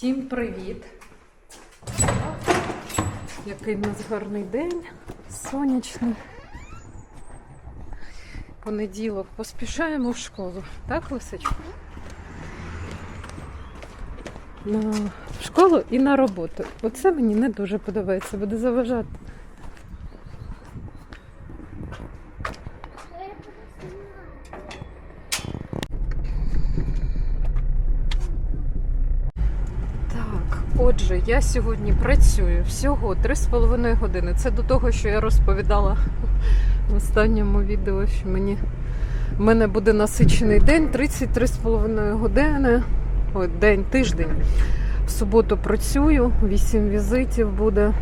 Всім привіт! Який в нас гарний день, сонячний. Понеділок поспішаємо в школу, так, Лисичко? На школу і на роботу. Оце мені не дуже подобається, буде заважати. Так, отже, я сьогодні працюю всього 3,5 години. Це до того, що я розповідала в останньому відео, що мені в мене буде насичений день 33,5 години. Ой, день, тиждень. В суботу працюю, 8 візитів буде.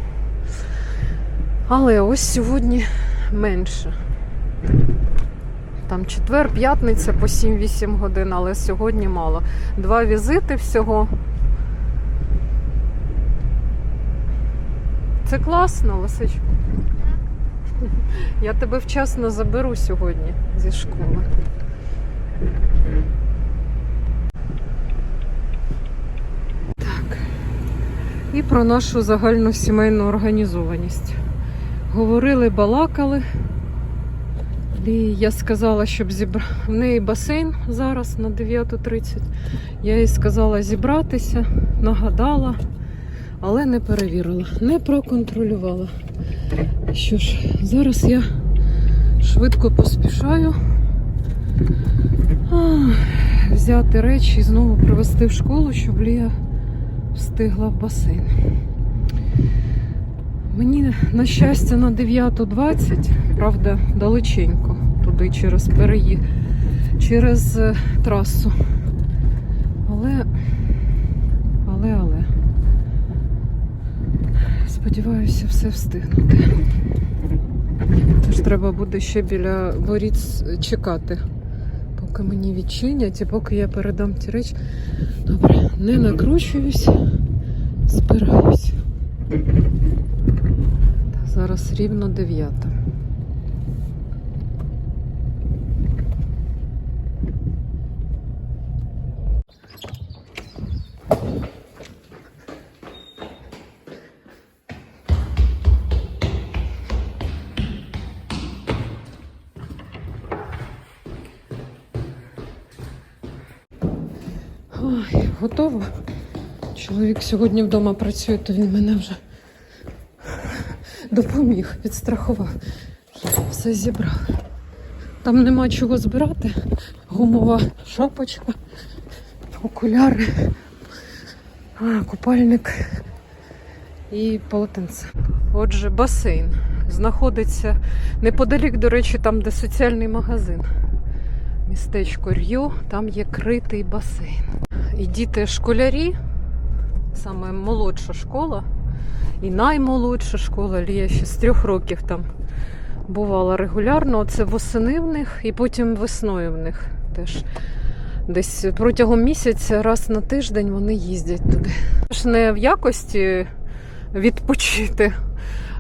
Але ось сьогодні менше. Там четвер, п'ятниця по 7-8 годин, але сьогодні мало. Два візити всього. Це класно, Лисичко. Я тебе вчасно заберу сьогодні зі школи. Так. І про нашу загальну сімейну організованість. Говорили, балакали. І я сказала, щоб зібра... в неї басейн зараз на 9.30. Я їй сказала зібратися, нагадала, але не перевірила, не проконтролювала. Що ж, зараз я швидко поспішаю а, взяти речі і знову привезти в школу, щоб Лія встигла в басейн. Мені, на щастя, на 9.20, правда, далеченько, туди через переї, через е, трасу. Але, але. Сподіваюся, все встигнути. Тож треба буде ще біля воріт чекати, поки мені відчинять і поки я передам ті речі. Добре, не накручуюсь, збираюсь. Та зараз рівно дев'ята. Чоловік сьогодні вдома працює, то він мене вже допоміг, підстрахував. Все зібрав. Там нема чого збирати. Гумова шапочка, окуляри, купальник і полотенце. Отже, басейн знаходиться неподалік, до речі, там, де соціальний магазин. Містечко Р'ю, там є критий басейн. І діти школярі, саме молодша школа, і наймолодша школа, Лія ще з трьох років там бувала регулярно. Це восени в них і потім весною в них теж. Десь протягом місяця, раз на тиждень вони їздять туди. Ж не в якості відпочити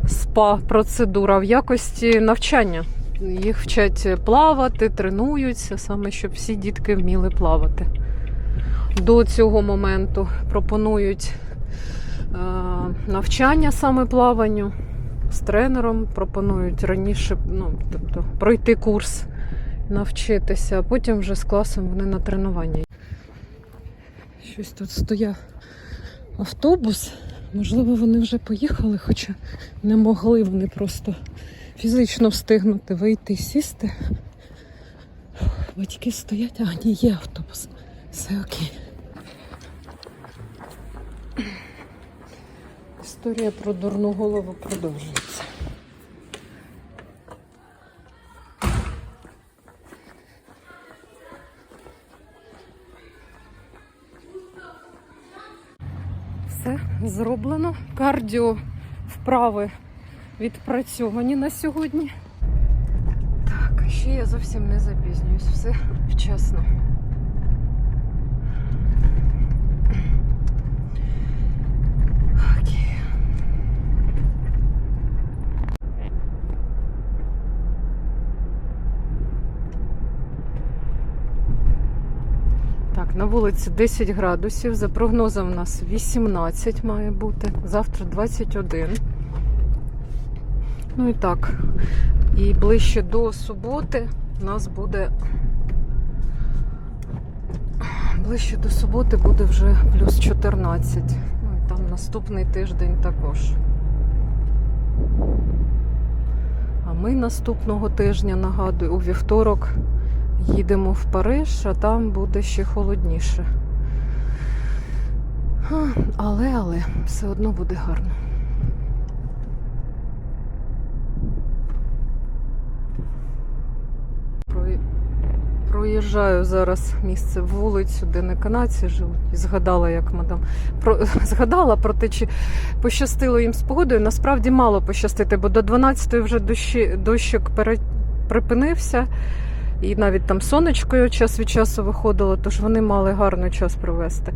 спа-процедура, а в якості навчання. Їх вчать плавати, тренуються, саме щоб всі дітки вміли плавати. До цього моменту пропонують е, навчання саме плаванню з тренером, пропонують раніше ну, тобто, пройти курс, навчитися, а потім вже з класом вони на тренування. Щось тут стояв автобус. Можливо, вони вже поїхали, хоча не могли вони просто фізично встигнути вийти і сісти. Батьки стоять, а ні, є автобус. Все окей. Історія про дурну голову продовжується. Все зроблено. Кардіо вправи відпрацьовані на сьогодні. Так, ще я зовсім не запізнююсь. Все вчасно. Окей. Так, на вулиці 10 градусів. За прогнозом у нас 18 має бути, завтра 21. Ну і так. І ближче до суботи у нас буде. Ближче до суботи буде вже плюс 14. Ну і там наступний тиждень також. А ми наступного тижня, нагадую, у вівторок їдемо в Париж, а там буде ще холодніше. Але, але, все одно буде гарно. Проїжджаю зараз місце вулицю, де не канадці живуть, і згадала, як мадам про згадала про те, чи пощастило їм з погодою. Насправді мало пощастити, бо до 12-ї вже дощі, дощик пере, і навіть там сонечко час від часу виходило, тож вони мали гарно час провести.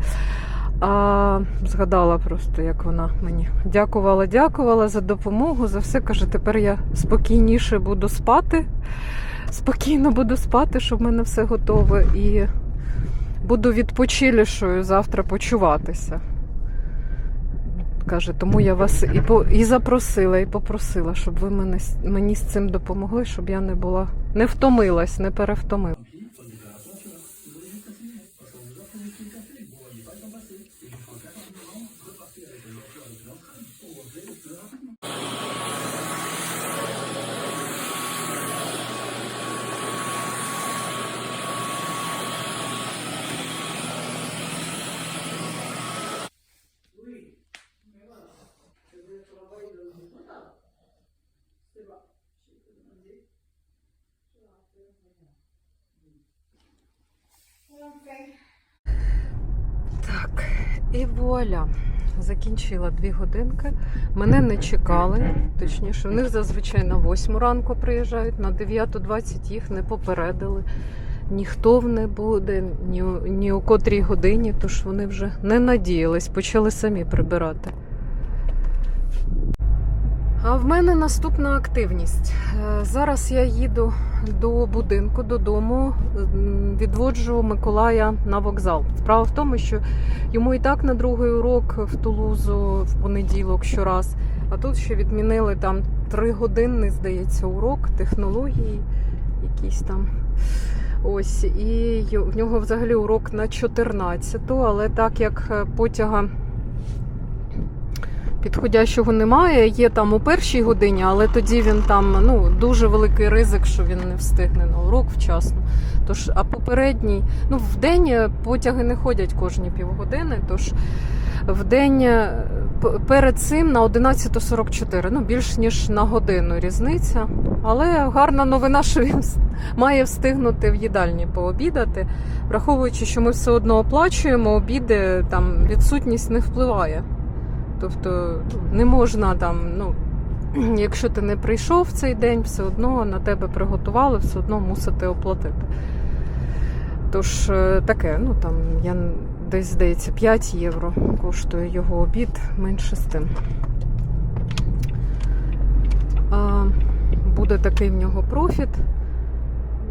А згадала просто, як вона мені дякувала, дякувала за допомогу, за все. Каже, тепер я спокійніше буду спати. Спокійно буду спати, щоб в мене все готове, і буду відпочилішою завтра почуватися. Каже, тому я вас і по, і запросила, і попросила, щоб ви мене, мені з цим допомогли, щоб я не була, не втомилась, не перевтомилась. І вуаля. Закінчила дві годинки. Мене не чекали. Точніше, в них зазвичай на 8 ранку приїжджають, на 9.20 їх не попередили. Ніхто в не буде, ні, ні у котрій годині, тож вони вже не надіялись, почали самі прибирати. А в мене наступна активність. Е, Зараз я їду до будинку, додому, відводжу Миколая на вокзал. Справа в тому, що йому і так на другий урок в Тулузу в понеділок щораз. А тут ще відмінили там тригодинний, здається, урок технології, якісь там. Ось, і в нього взагалі урок на 14, але так як е, потяга підходящого немає, є там у першій годині, але тоді він там ну, дуже великий ризик, що він не встигне на урок вчасно. Тож, а попередній, ну в день е, потяги не ходять кожні півгодини, тож в день е, перед цим на 11.44, ну більш ніж на годину різниця. Але гарна новина, що він має встигнути в їдальні пообідати, враховуючи, що ми все одно оплачуємо, обіди там відсутність не впливає. Тобто не можна там, ну, якщо ти не прийшов в цей день, все одно на тебе приготували, все одно мусите оплатити. Тож е, таке, ну там я десь здається 5 євро коштує його обід, менше з тим. А, буде такий в нього профіт,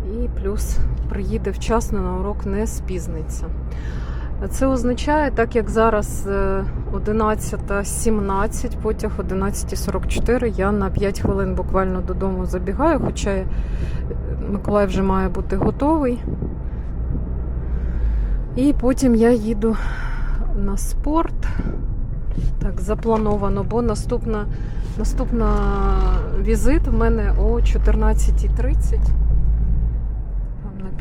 і плюс приїде вчасно на урок, не спізниться. Це означає, так як зараз е, 11.17, потяг 11.44, я на 5 хвилин буквально додому забігаю, хоча е, Миколай вже має бути готовий. І потім я їду на спорт. Так, заплановано, бо наступна, наступна візит в мене о 14.30 там на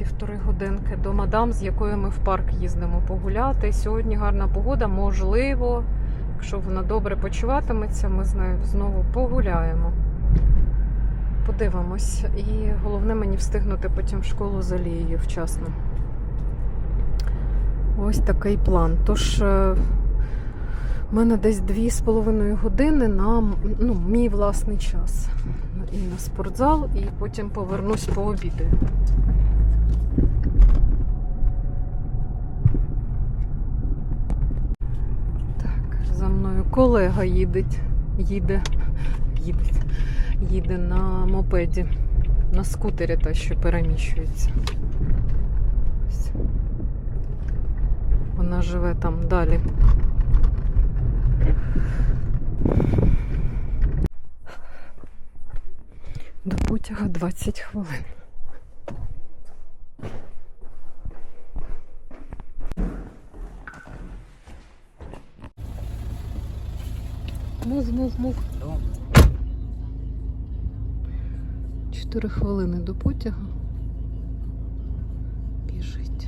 півтори годинки до мадам, з якою ми в парк їздимо погуляти. Сьогодні гарна погода, можливо, якщо вона добре почуватиметься, ми з нею знову погуляємо. Подивимось. І головне мені встигнути потім в школу з Алією вчасно. Ось такий план. Тож е, в мене десь дві з половиною години на ну, мій власний час. І на спортзал, і потім повернусь по обіду. Так, за мною колега їде, їде, їде, їде на мопеді, на скутері та, що переміщується. Вона живе там далі. До потяга 20 хвилин. Мув, мув, мув. Чотири хвилини до потяга. Біжить.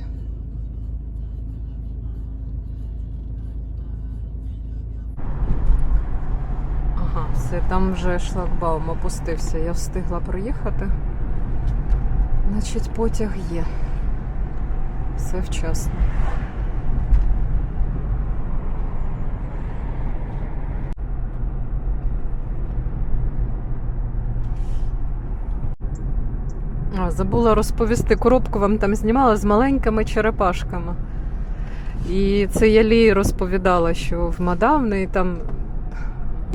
Ага, все, там вже шлагбаум опустився. Я встигла проїхати. Значить, потяг є. Все вчасно. Забула розповісти, коробку вам там знімала з маленькими черепашками. І це я Лі розповідала, що в неї там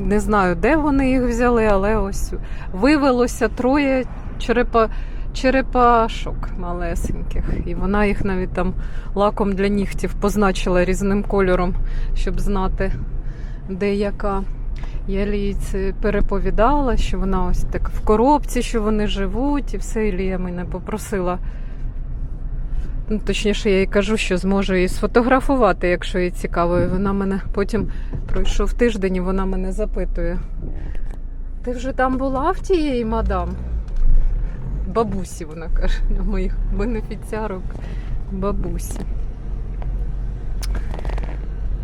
не знаю, де вони їх взяли, але ось вивелося троє черепа, черепашок малесеньких. І вона їх навіть там лаком для нігтів позначила різним кольором, щоб знати, де яка. Я Лії це переповідала, що вона ось так в коробці, що вони живуть, і все і Лія мене попросила. Ну, точніше, я їй кажу, що зможу її сфотографувати, якщо їй цікаво. І вона мене потім пройшов тиждень, і вона мене запитує. Ти вже там була в тієї мадам? Бабусі, вона каже, моїх бенефіціарок бабусі.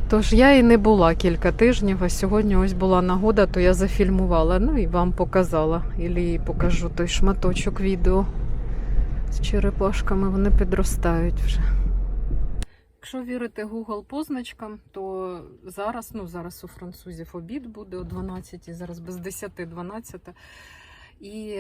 Тож я і не була кілька тижнів, а сьогодні ось була нагода, то я зафільмувала. Ну і вам показала. Ілі покажу той шматочок відео з черепашками, вони підростають вже. Якщо вірити Google позначкам, то зараз, ну зараз у французів обід буде о 12, зараз без 10 12. І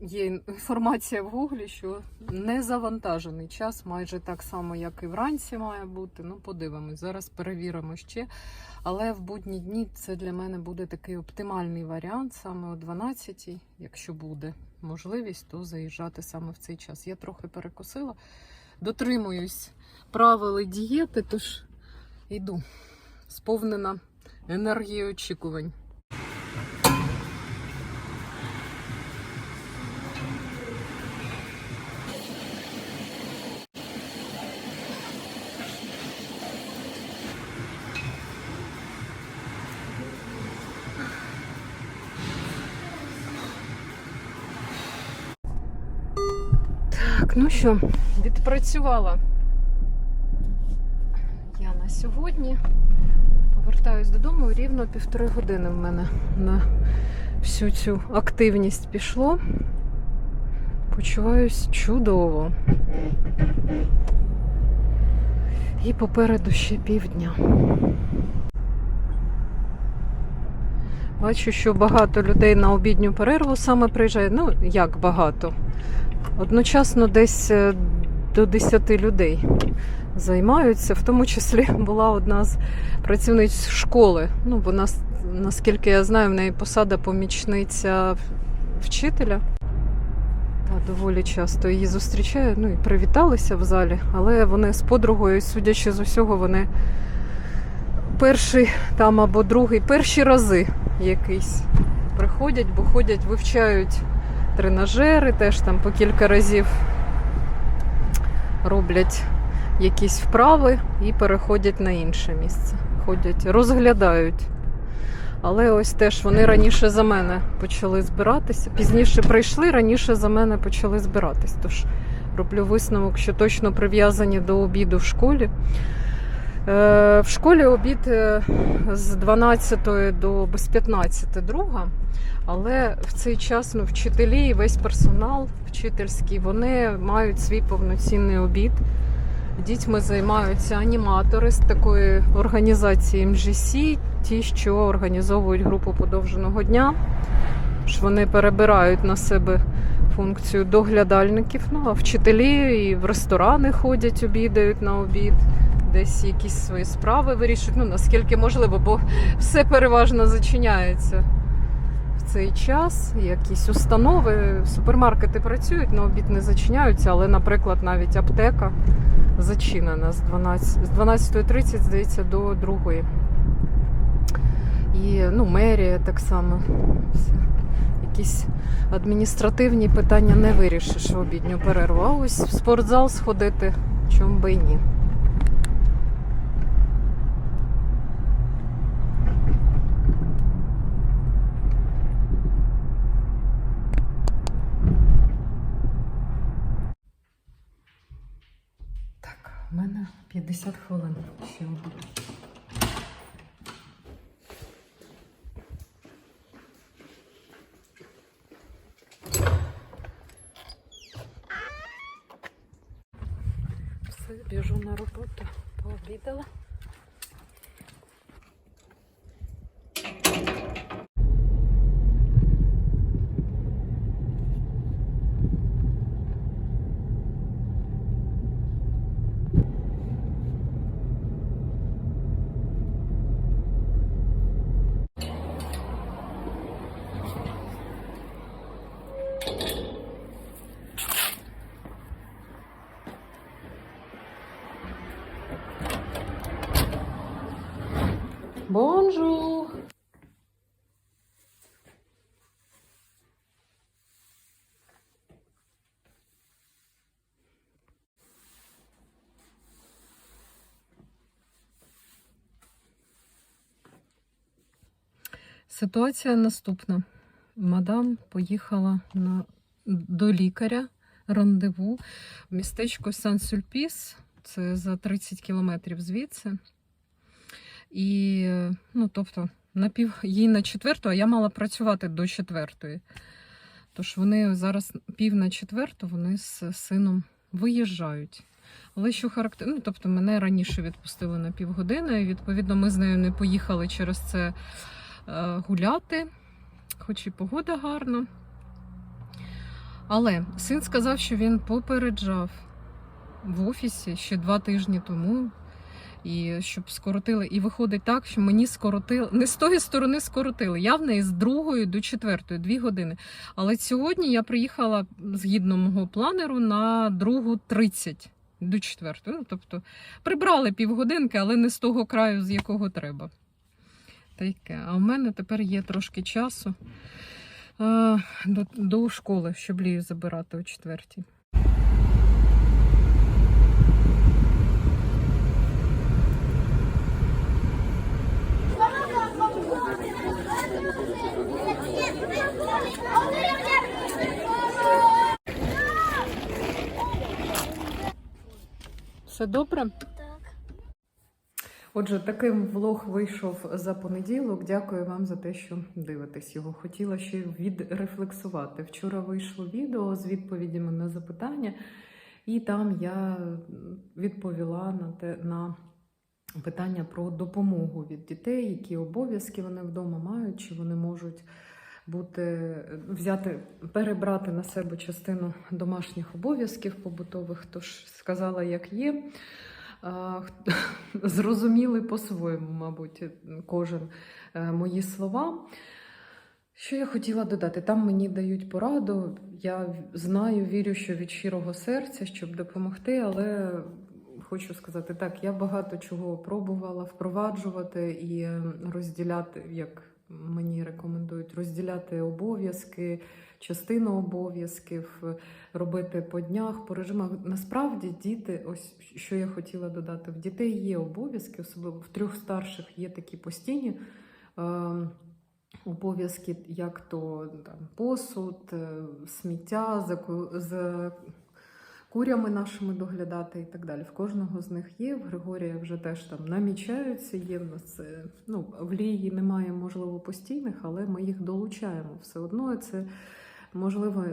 є інформація в Гуглі, що не завантажений час, майже так само, як і вранці має бути. Ну, подивимось. Зараз перевіримо ще. Але в будні дні це для мене буде такий оптимальний варіант, саме о 12, якщо буде можливість, то заїжджати саме в цей час. Я трохи перекусила, дотримуюсь правил дієти, тож йду сповнена енергією очікувань. Що, відпрацювала я на сьогодні. Повертаюсь додому рівно півтори години в мене на всю цю активність пішло. Почуваюсь чудово. І попереду ще півдня. Бачу, що багато людей на обідню перерву саме приїжджає. Ну, як багато. Одночасно десь е, до 10 людей займаються. В тому числі була одна з працівниць школи. Ну, вона, наскільки я знаю, в неї посада помічниця вчителя. Та доволі часто її зустрічаю, ну і привіталися в залі, але вони з подругою, судячи з усього, вони перший там або другий, перші рази якийсь приходять, бо ходять, вивчають тренажери, теж там по кілька разів роблять якісь вправи і переходять на інше місце. Ходять, розглядають. Але ось теж вони раніше за мене почали збиратися. Пізніше прийшли, раніше за мене почали збиратись. Тож роблю висновок, що точно прив'язані до обіду в школі. Е, В школі обід е, з 12 до без 15 друга. Але в цей час ну, вчителі і весь персонал вчительський вони мають свій повноцінний обід. Дітьми займаються аніматори з такої організації МЖС, ті, що організовують групу подовженого дня. Ж Вони перебирають на себе функцію доглядальників. Ну а вчителі і в ресторани ходять, обідають на обід, десь якісь свої справи вирішують. Ну наскільки можливо, бо все переважно зачиняється в цей час. Якісь установи, супермаркети працюють, на обід не зачиняються, але, наприклад, навіть аптека зачинена з 12, з 12.30, здається, до 2. І ну, мерія так само. Якісь адміністративні питання не вирішиш в обідню перерву. А ось в спортзал сходити, чом би й ні. У мене 50 хвилин ще обід. Все, біжу на роботу, пообідала. Бонжур! Ситуація наступна. Мадам поїхала на, до лікаря рандеву в містечко Сан-Сюльпіс. Це за 30 кілометрів звідси. І, ну, тобто, на пів, їй на четверту, а я мала працювати до четвертої. Тож вони зараз пів на четверту, вони з сином виїжджають. Але що характерно, ну, тобто мене раніше відпустили на півгодини, і відповідно ми з нею не поїхали через це е, гуляти, хоч і погода гарна. Але син сказав, що він попереджав в офісі ще два тижні тому, і щоб скоротили. І виходить так, що мені скоротили не з тої сторони скоротили. Я в неї з другої до четвертої, дві години. Але сьогодні я приїхала згідно мого планеру на другу 30 до четвертої. Ну, тобто прибрали півгодинки, але не з того краю, з якого треба. Таке. А в мене тепер є трошки часу а, до, до школи, щоб лію забирати о четвертій. Все добре? Отже, такий влог вийшов за понеділок. Дякую вам за те, що дивитесь його. Хотіла ще відрефлексувати. Вчора вийшло відео з відповідями на запитання, і там я відповіла на те на питання про допомогу від дітей, які обов'язки вони вдома мають, чи вони можуть бути взяти, перебрати на себе частину домашніх обов'язків побутових. Тож сказала, як є. Зрозуміли по-своєму, мабуть, кожен е, мої слова. Що я хотіла додати? Там мені дають пораду. Я знаю, вірю, що від щирого серця, щоб допомогти, але хочу сказати так: я багато чого пробувала впроваджувати і розділяти, як мені рекомендують, розділяти обов'язки, частину обов'язків, е, робити по днях, по режимах. Насправді діти, ось що я хотіла додати, в дітей є обов'язки, особливо в трьох старших є такі постійні. Е, Обов'язки, як то там, посуд, е, сміття, за, за курями нашими доглядати і так далі. В кожного з них є. В Григорія вже теж там намічаються. Є в нас е, ну, в лії немає, можливо, постійних, але ми їх долучаємо все одно. Це можливо,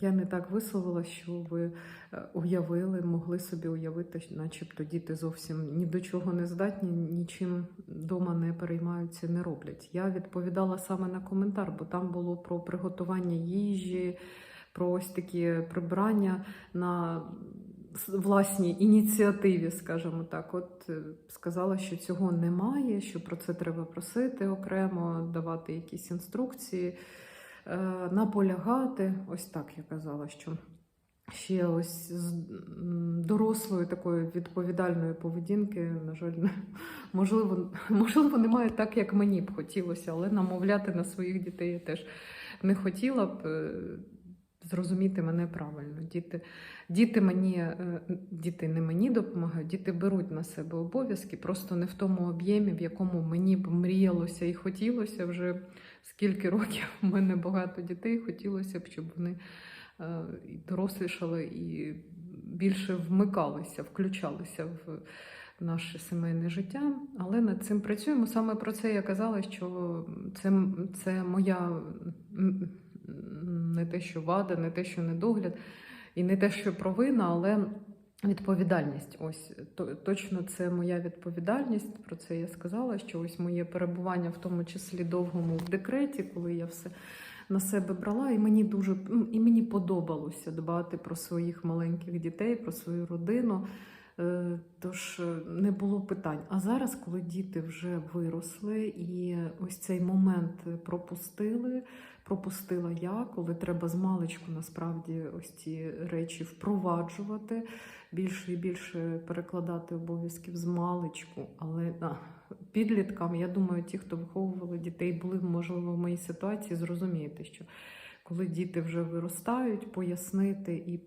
я не так висловила, що ви е, уявили, могли собі уявити, начебто діти зовсім ні до чого не здатні, нічим вдома не переймаються, не роблять. Я відповідала саме на коментар, бо там було про приготування їжі, про ось такі прибрання на власній ініціативі, скажімо так. От е, сказала, що цього немає, що про це треба просити окремо, давати якісь інструкції, наполягати. Ось так я казала, що ще ось з- дорослої такої відповідальної поведінки, на жаль, можливо, можливо, немає так, як мені б хотілося, але намовляти на своїх дітей я теж не хотіла б. е, Зрозуміти мене правильно. Діти, діти мені, е, діти не мені допомагають, діти беруть на себе обов'язки, просто не в тому об'ємі, в якому мені б мріялося і хотілося вже скільки років у мене багато дітей. Хотілося б, щоб вони е, дорослішали і більше вмикалися, включалися в наше сімейне життя. Але над цим працюємо. Саме про це я казала, що це, це моя не те, що вада, не те, що недогляд, і не те, що провина, але. Відповідальність, ось то- точно це моя відповідальність. Про це я сказала. Що ось моє перебування, в тому числі довгому в декреті, коли я все на себе брала, і мені дуже і мені подобалося дбати про своїх маленьких дітей, про свою родину. Е, Тож е, не було питань. А зараз, коли діти вже виросли, і ось цей момент пропустили, пропустила я, коли треба з маличку насправді ось ці речі впроваджувати, більше і більше перекладати обов'язків з маличку. Але а, підліткам, я думаю, ті, хто виховували дітей, були можливо в моїй ситуації, зрозумієте, що коли діти вже виростають, пояснити і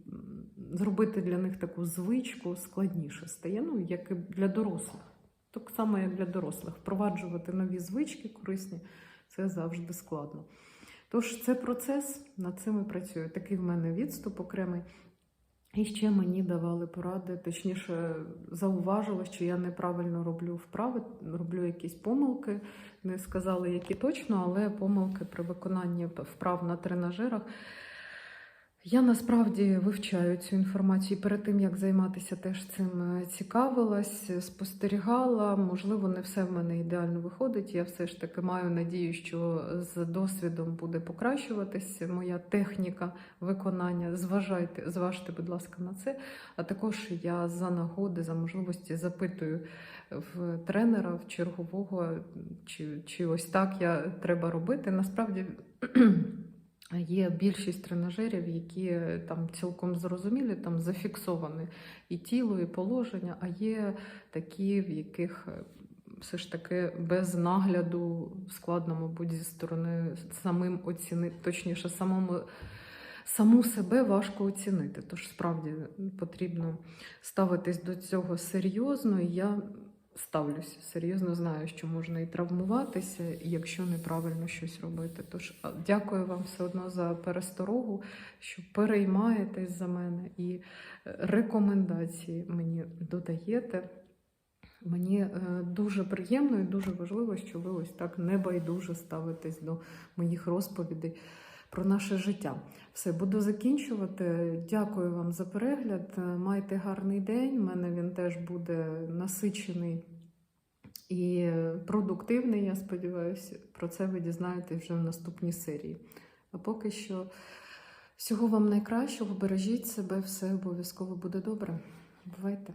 зробити для них таку звичку складніше стає, ну як і для дорослих. Так само, як для дорослих, впроваджувати нові звички корисні це завжди складно. Тож це процес, над цим і працюю. Такий в мене відступ окремий. І ще мені давали поради, точніше, зауважили, що я неправильно роблю вправи, роблю якісь помилки. Не сказали, які точно, але помилки при виконанні вправ на тренажерах. Я насправді вивчаю цю інформацію перед тим, як займатися, теж цим е, цікавилась, спостерігала. Можливо, не все в мене ідеально виходить. Я все ж таки маю надію, що з досвідом буде покращуватися моя техніка виконання. Зважайте, зважте, будь ласка, на це. А також я за нагоди, за можливості запитую в тренера, в чергового, чи, чи ось так я треба робити. Насправді. Є більшість тренажерів, які е, там цілком зрозумілі, там зафіксоване і тіло, і положення, а є такі, в яких е, все ж таки без нагляду складно, мабуть, зі сторони самим оцінити, точніше, самому. Саму себе важко оцінити, тож справді потрібно ставитись до цього серйозно. І я ставлюся серйозно, знаю, що можна і травмуватися, якщо неправильно щось робити. Тож дякую вам все одно за пересторогу, що переймаєтесь за мене і е, рекомендації мені додаєте. Мені е, дуже приємно і дуже важливо, що ви ось так небайдуже ставитесь до моїх розповідей про наше життя. Все, буду закінчувати. Дякую вам за перегляд. Е, Майте гарний день. У мене він теж буде насичений і продуктивний, я сподіваюся. Про це ви дізнаєтесь вже в наступній серії. А поки що всього вам найкращого, бережіть себе, все обов'язково буде добре. Бувайте!